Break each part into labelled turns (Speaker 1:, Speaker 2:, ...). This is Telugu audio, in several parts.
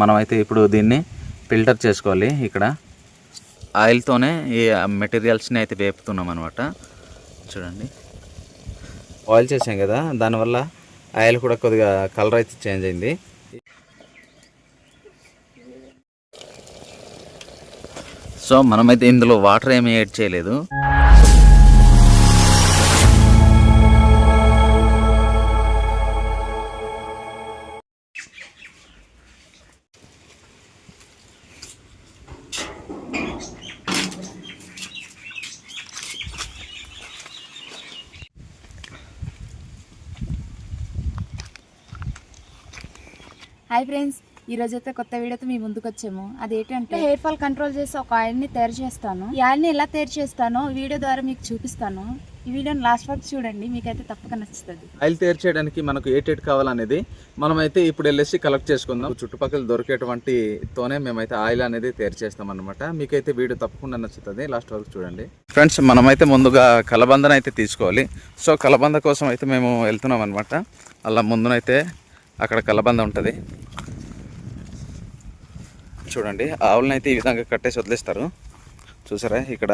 Speaker 1: మనమైతే ఇప్పుడు దీన్ని ఫిల్టర్ చేసుకోవాలి ఇక్కడ. ఆయిల్తోనే ఈ మెటీరియల్స్ని అయితే వేపుతున్నాం అనమాట చూడండి. ఆయిల్ చేసాం కదా దానివల్ల ఆయిల్ కూడా కొద్దిగా కలర్ అయితే చేంజ్ అయింది. సో మనమైతే ఇందులో వాటర్ ఏమీ యాడ్ చేయలేదు.
Speaker 2: హాయ్ ఫ్రెండ్స్ ఈ రోజు అయితే కొత్త వీడియోతో మీ ముందుకు వచ్చాము అదేంటంటే హెయిర్ ఫాల్ కంట్రోల్ చేసి ఒక ఆయిల్ని తయారు చేస్తాను. ఈ ఆయిల్ని ఎలా తయారు చేస్తానో వీడియో ద్వారా మీకు చూపిస్తాను. ఈ వీడియోని లాస్ట్ వరకు చూడండి మీకైతే తప్పక నచ్చుతుంది.
Speaker 1: ఆయిల్ తయారు చేయడానికి మనకు ఏటేట్ కావాలనేది మనమైతే ఇప్పుడు వెళ్ళేసి కలెక్ట్ చేసుకుందాం. చుట్టుపక్కల దొరికేటువంటి తోనే మేమైతే ఆయిల్ అనేది తయారు చేస్తాం అనమాట మీకైతే వీడియో తప్పకుండా నచ్చుతుంది. లాస్ట్ వరకు చూడండి. ఫ్రెండ్స్ మనమైతే ముందుగా కలబందన అయితే తీసుకోవాలి. సో కలబంద కోసం అయితే మేము వెళ్తున్నాం అనమాట అలా ముందునైతే అక్కడ కలబంద ఉంటుంది. చూడండి ఆవులను అయితే ఈ విధంగా కట్టేసి వదిలేస్తారు. చూసారా ఇక్కడ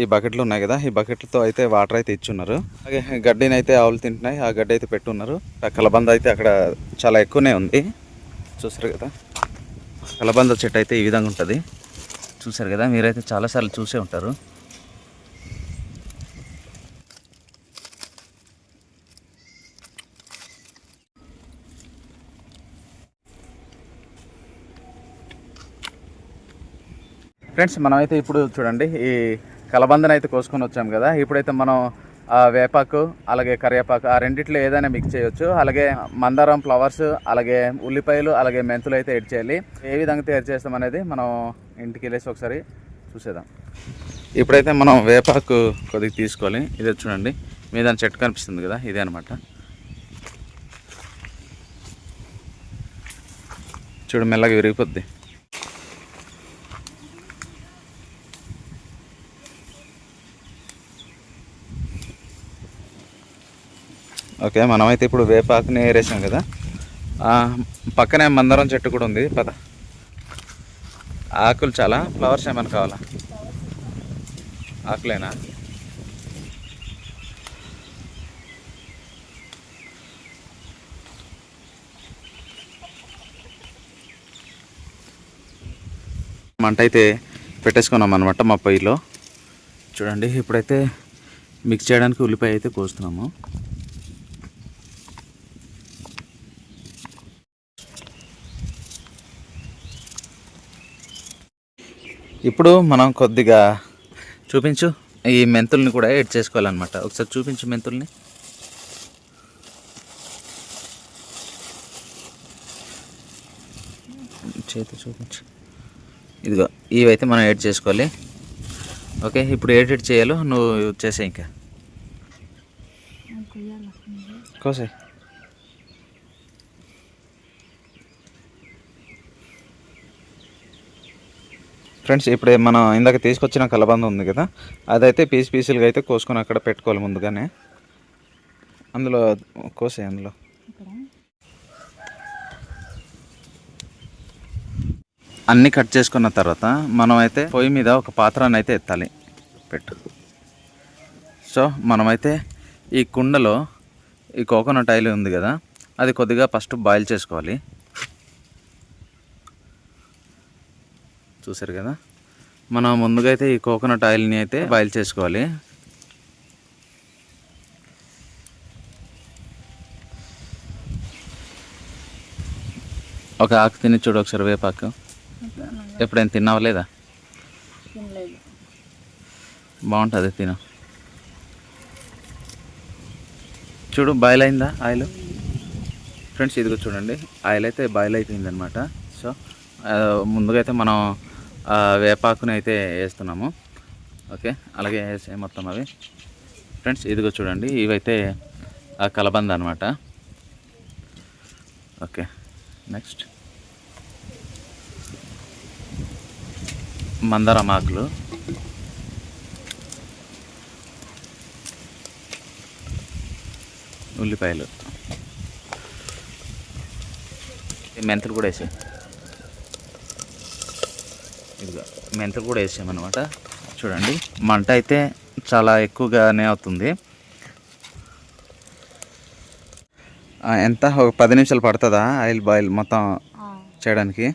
Speaker 1: ఈ బకెట్లు ఉన్నాయి కదా ఈ బకెట్లతో అయితే వాటర్ అయితే ఇచ్చున్నారు. అలాగే గడ్డిని అయితే ఆవులు తింటున్నాయి ఆ గడ్డి అయితే పెట్టున్నారు. ఆ కలబంద అయితే అక్కడ చాలా ఎక్కువనే ఉంది. చూసారు కదా కలబంద చెట్టు అయితే ఈ విధంగా ఉంటుంది. చూసారు కదా మీరైతే చాలాసార్లు చూసే ఉంటారు. ఫ్రెండ్స్ మనమైతే ఇప్పుడు చూడండి ఈ కలబందన అయితే కోసుకొని వచ్చాం కదా. ఇప్పుడైతే మనం వేపాకు అలాగే కరివేపాకు ఆ రెండిట్లో ఏదైనా మిక్స్ చేయొచ్చు. అలాగే మందారం ఫ్లవర్స్ అలాగే ఉల్లిపాయలు అలాగే మెంతులు అయితే ఎడ్ చేయాలి. ఏ విధంగా తయారు చేస్తాం అనేది మనం ఇంటికి వెళ్ళేసి ఒకసారి చూసేద్దాం. ఇప్పుడైతే మనం వేపాకు కొద్దిగా తీసుకోవాలి. ఇది చూడండి మీద చెట్టు కనిపిస్తుంది కదా ఇదే అనమాట చూడు మెల్లగా విరిగిపోద్ది. ఓకే మనమైతే ఇప్పుడు వేపాకుని ఏరేసాం కదా. పక్కనే మందారం చెట్టు కూడా ఉంది. పద. ఆకులు చాలా. ఫ్లవర్స్ ఏమైనా కావాలా? ఆకులేనా? మంట అయితే పెట్టేసుకున్నాం అనమాట మా పొయ్యిలో. చూడండి ఇప్పుడైతే మిక్స్ చేయడానికి ఉల్లిపాయ అయితే కోస్తున్నాము. ఇప్పుడు మనం కొద్దిగా చూపించు ఈ మెంతుల్ని కూడా యాడ్ చేసుకోవాలన్నమాట. ఒకసారి చూపించు మెంతుల్ని. చేతి చూపించు. ఇదిగో ఇవైతే మనం యాడ్ చేసుకోవాలి. ఓకే ఇప్పుడు ఏడ్ ఎడ్ చేయాలో నువ్వు చేసే ఇంకా. కోసే ఫ్రెండ్స్ ఇప్పుడు మనం ఇందాక తీసుకొచ్చిన కలబంద ఉంది కదా అదైతే పీస్ పీసులుగా అయితే కోసుకొని అక్కడ పెట్టుకోవాలి ముందుగానే. అందులో కోసే అందులో. అన్నీ కట్ చేసుకున్న తర్వాత మనం అయితే పొయ్యి మీద ఒక పాత్రని అయితే ఎత్తాలి. పెట్టు. సో మనమైతే ఈ కుండలో ఈ కోకోనట్ ఆయిల్ ఉంది కదా అది కొద్దిగా ఫస్ట్ బాయిల్ చేసుకోవాలి. చూసారు కదా? మనం ముందుగా అయితే ఈ కోకోనట్ ఆయిల్ని అయితే బాయిల్ చేసుకోవాలి. ఒక ఆకు తిని చూడు ఒకసారి వేపాకు. ఎప్పుడైనా తిన్నావా లేదా? బాగుంటుంది తిను. చూడు బాయిల్ అయిందా ఆయిల్? ఫ్రెండ్స్ ఇదిగో చూడండి ఆయిల్ అయితే బాయిల్ అయిపోయింది అనమాట సో ముందుగా అయితే మనం వేపాకుని అయితే వేస్తున్నాము. ఓకే అలాగే వేసే మొత్తం అవి. ఫ్రెండ్స్ ఇదిగో చూడండి ఇవైతే ఆ కలబంద అనమాట ఓకే నెక్స్ట్. మందారం ఆకులు ఉల్లిపాయలు. మెంతులు కూడా వేసాయి. ఇదిగో మెంతులు కూడా వేసామన్నమాట. చూడండి మంట అయితే చాలా ఎక్కువగానే అవుతుంది. ఎంత? ఒక పది నిమిషాలు పడుతుందా ఆయిల్ బాయిల్ మొత్తం చేయడానికి?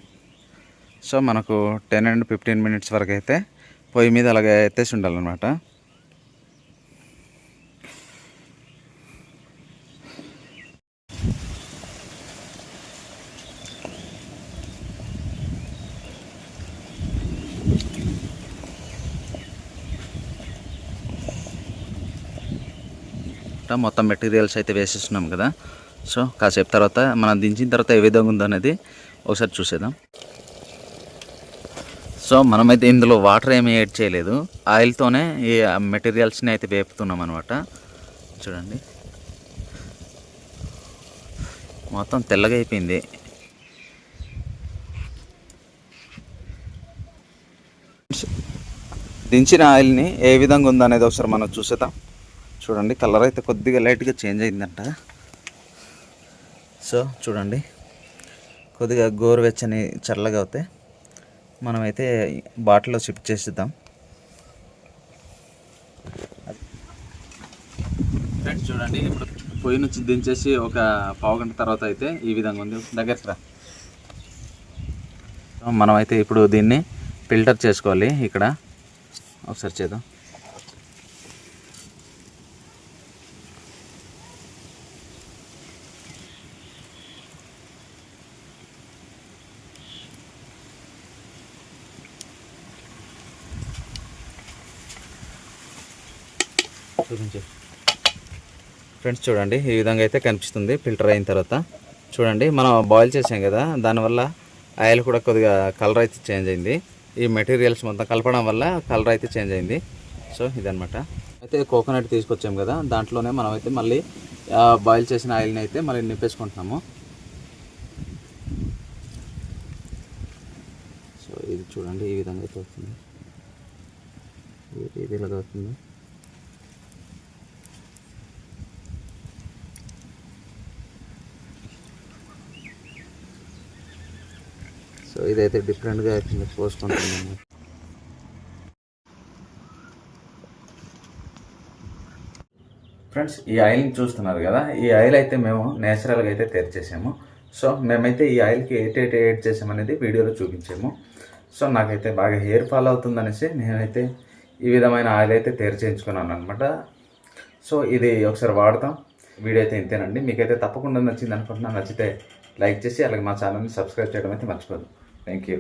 Speaker 1: సో మనకు టెన్ అండ్ ఫిఫ్టీన్ మినిట్స్ వరకు అయితే పొయ్యి మీద అలాగే ఎత్తేసి ఉండాలన్నమాట. మొత్తం మెటీరియల్స్ అయితే వేసేస్తున్నాం కదా. సో కాసేపు తర్వాత మనం దించిన తర్వాత ఏ విధంగా ఉందో అనేది ఒకసారి చూసేద్దాం. సో మనమైతే ఇందులో వాటర్ ఏమి యాడ్ చేయలేదు. ఆయిల్తోనే ఈ మెటీరియల్స్ని అయితే వేపుతున్నాం అనమాట చూడండి. మొత్తం తెల్లగా అయిపోయింది. దించిన ఆయిల్ని ఏ విధంగా ఉందో అనేది ఒకసారి మనం చూసేద్దాం. చూడండి కలర్ అయితే కొద్దిగా లైట్గా చేంజ్ అయిందంట. సో చూడండి కొద్దిగా గోరువెచ్చని చల్లగా అవుతే మనమైతే బాటిల్లో షిఫ్ట్ చేసిద్దాం. ఫ్రెండ్స్ చూడండి ఇప్పుడు పొయ్యి నుంచి దించేసి ఒక పావు గంట తర్వాత అయితే ఈ విధంగా ఉంది. దగ్గరికి రా. మనమైతే ఇప్పుడు దీన్ని ఫిల్టర్ చేసుకోవాలి ఇక్కడ. ఒకసారి చేద్దాం. చూపించు. ఫ్రెండ్స్ చూడండి ఈ విధంగా అయితే కనిపిస్తుంది ఫిల్టర్ అయిన తర్వాత. చూడండి మనం బాయిల్ చేసాం కదా దానివల్ల ఆయిల్ కూడా కొద్దిగా కలర్ అయితే చేంజ్ అయింది. ఈ మెటీరియల్స్ మొత్తం కలపడం వల్ల కలర్ అయితే చేంజ్ అయింది. సో ఇదనమాట అయితే కోకోనట్ తీసుకొచ్చాం కదా దాంట్లోనే మనం అయితే మళ్ళీ బాయిల్ చేసిన ఆయిల్ని అయితే మళ్ళీ నింపేసుకుంటున్నాము. సో ఇది చూడండి ఈ విధంగా అయితే వస్తుంది ఇది ఇలాగ అవుతుంది. సో ఇదైతే డిఫరెంట్గా అవుతుంది పోసుకుంటున్నాము ఫ్రెండ్స్ ఈ ఆయిల్ని చూస్తున్నారు కదా? ఈ ఆయిల్ అయితే మేము నేచురల్గా అయితే తెరిచేసాము చేసాము. సో మేమైతే ఈ ఆయిల్కి ఏటేటి యాడ్ చేసామనేది వీడియోలో చూపించాము. సో నాకైతే బాగా హెయిర్ ఫాల్ అవుతుందనేసి నేనైతే ఈ విధమైన ఆయిల్ అయితే తయారు చేయించుకున్నాను అనమాట సో ఇది ఒకసారి వాడతాం. వీడియో అయితే ఇంతేనండి. మీకైతే తప్పకుండా నచ్చింది అనుకుంటున్నాను. నచ్చితే లైక్ చేసి అలాగే మా ఛానల్ని సబ్స్క్రైబ్ చేయడం అయితే మర్చిపోదు Thank you.